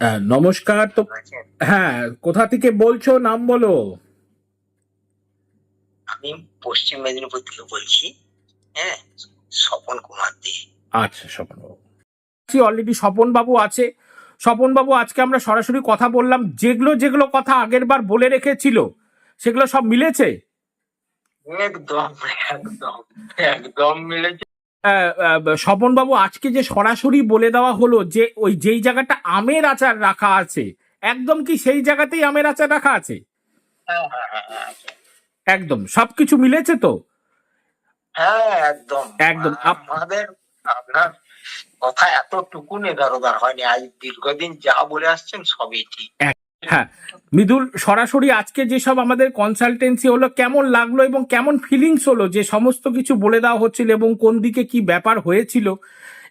নমস্কার তো হ্যাঁ কোথা থেকে বলছো? নাম বলো। আমি পশ্চিম মেদিনীপুর থেকে বলছি হ্যাঁ স্বপন কুমার দে। আচ্ছা স্বপন বাবু। অলরেডি স্বপন বাবু আছে। স্বপন বাবু আজকে আমরা সরাসরি কথা বললাম। যেগুলো যেগুলো কথা আগের বার বলে রেখেছিল সেগুলো সব মিলেছে? একদম একদম একদম মিলেছে। আহ, আহ, স্বপন বাবু আজকে যে সরাসরি বলে দেওয়া হলো যে ওই যেই জায়গাটা আমের আচার রাখা আছে একদম কি সেই জায়গাতেই আমের আচার রাখা আছে? হ্যাঁ হ্যাঁ হ্যাঁ। একদম। সবকিছু মিলেছে তো? হ্যাঁ একদম। একদম। আমাদের আপনার কথা এতটুকু নেদারোদার হয়নি। আজ দীর্ঘদিন যা বলে আসছেন সবই ঠিক। হ্যাঁ। মৃদুল, সরাসরি আজকে যেসব আমাদের কনসালটেন্সি হলো, কেমন লাগল এবং কেমন ফিলিংস হলো, যে সমস্ত কিছু বলে দেওয়া হচ্ছিল এবং কোন দিকে কি ব্যাপার হয়েছিল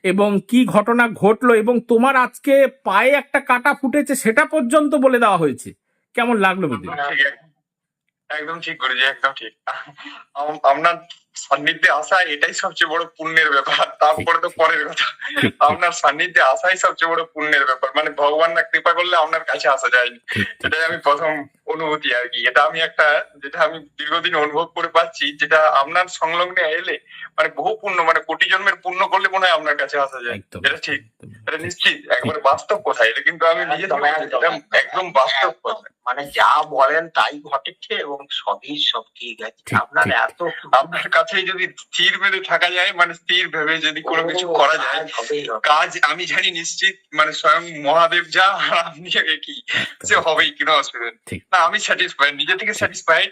এবং কি ঘটনা ঘটলো এবং তোমার আজকে পায়ে একটা কাটা ফুটেছে সেটা পর্যন্ত বলে দেওয়া হয়েছে। কেমন লাগল মৃদুল? একদম ঠিক করেছি একদম ঠিক। আপনার সান্নিধ্যে আসা এটাই সবচেয়ে বড় পুণ্যের ব্যাপার। তারপরে তো পরের কথা। আপনার সান্নিধ্যে আসাই সবচেয়ে বড় পুণ্যের ব্যাপার। মানে ভগবান না কৃপা করলে আপনার কাছে আসা যায়নি। এটাই আমি প্রথম অনুভূতি আর কি। এটা আমি একটা যেটা আমি দীর্ঘদিন অনুভব করে পাচ্ছি যেটা আপনার সংলগ্নে এলে মানে বহু পুণ্য মানে কোটি জন্মের পুণ্য করলে মনে হয় আপনার কাছে আসা যায়। এটা ঠিক। এটা নিশ্চিত। একবারে বাস্তব কথা। এটা কিন্তু আমি নিজে একদম বাস্তব কথা। মানে যা বলেন তাই ঘটেছে এবং সবই সব ঠিক আছে। আপনার এত আপনার কাছে যদি স্থির ভেবে থাকা যায় মানে স্থির ভেবে যদি কোনো কিছু করা যায় কাজ আমি জানি নিশ্চিত মানে স্বয়ং মহাদেব যা আর আপনি কি সে হবেই কোনো অসুবিধা নেই। না আমি স্যাটিসফাইড নিজে থেকে স্যাটিসফাইড